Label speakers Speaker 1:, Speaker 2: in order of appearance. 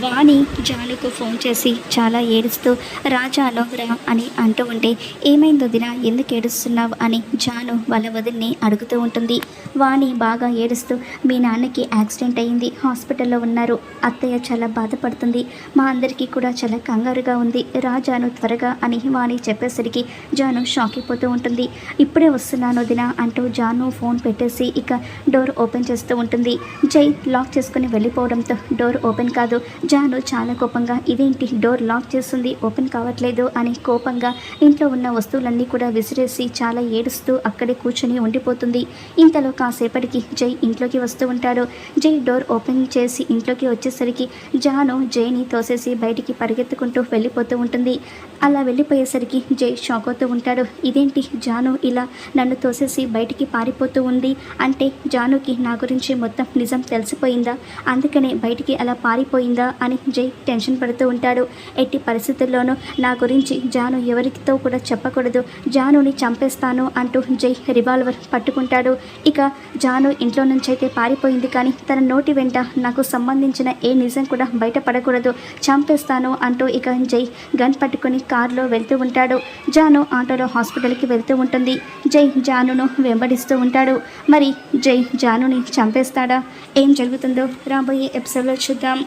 Speaker 1: వాణి జానుకు phone చేసి చాలా ఏడుస్తూ రాజా అనుగ్రహం అని అంటూ ఉంటే ఏమైందో దినా ఎందుకు ఏడుస్తున్నావు? అని జాను వాళ్ళ వదిలిని అడుగుతూ ఉంటుంది. వాణి బాగా ఏడుస్తూ మీ నాన్నకి యాక్సిడెంట్ అయింది హాస్పిటల్లో ఉన్నారు. అత్తయ్య చాలా బాధపడుతుంది. మా అందరికీ కూడా చాలా కంగారుగా ఉంది. రాజాను త్వరగా అని వాణి చెప్పేసరికి జాను షాక్ అయిపోతూ ఉంటుంది. ఇప్పుడే వస్తున్నాను దినా అంటూ జాను ఫోన్ పెట్టేసి ఇక డోర్ ఓపెన్ చేస్తూ ఉంటుంది. జై లాక్ చేసుకుని వెళ్ళిపోవడంతో డోర్ ఓపెన్ కాదు జాను చాలా కోపంగా ఇదేంటి? డోర్ లాక్ చేస్తుంది ఓపెన్ కావట్లేదు అని కోపంగా ఇంట్లో ఉన్న వస్తువులన్నీ కూడా విసిరేసి చాలా ఏడుస్తూ అక్కడే కూర్చొని ఉండిపోతుంది. ఇంతలో కాసేపటికి జై ఇంట్లోకి వస్తూ ఉంటాడు. జై డోర్ ఓపెన్ చేసి ఇంట్లోకి వచ్చేసరికి జాను జైని తోసేసి బయటికి పరిగెత్తుకుంటూ వెళ్ళిపోతూ ఉంటుంది. అలా వెళ్ళిపోయేసరికి జై షాక్ అవుతూ ఉంటాడు. ఇదేంటి? జాను ఇలా నన్ను తోసేసి బయటికి పారిపోతూ ఉంది? అంటే జానుకి నా గురించి మొత్తం నిజం తెలిసిపోయిందా? అందుకనే బయటికి అలా పారిపోయిందా? అని జై టెన్షన్ పడుతూ ఉంటాడు. ఎట్టి పరిస్థితుల్లోనూ నా గురించి జాను ఎవరితో కూడా చెప్పకూడదు. జానుని చంపేస్తాను అంటూ జై రివాల్వర్ పట్టుకుంటాడు. ఇక జాను ఇంట్లో నుంచి అయితే పారిపోయింది కానీ తన నోటి వెంట నాకు సంబంధించిన ఏ నిజం కూడా బయటపడకూడదు. చంపేస్తాను అంటూ ఇక జై గన్ పట్టుకుని కారులో వెళ్తూ ఉంటాడు. జాను ఆటోలో హాస్పిటల్కి వెళ్తూ ఉంటుంది. జై జానును వెంబడిస్తూ ఉంటాడు. మరి జై జానుని చంపేస్తాడా? ఏం జరుగుతుందో రాబోయే ఎపిసోడ్లో చూద్దాం.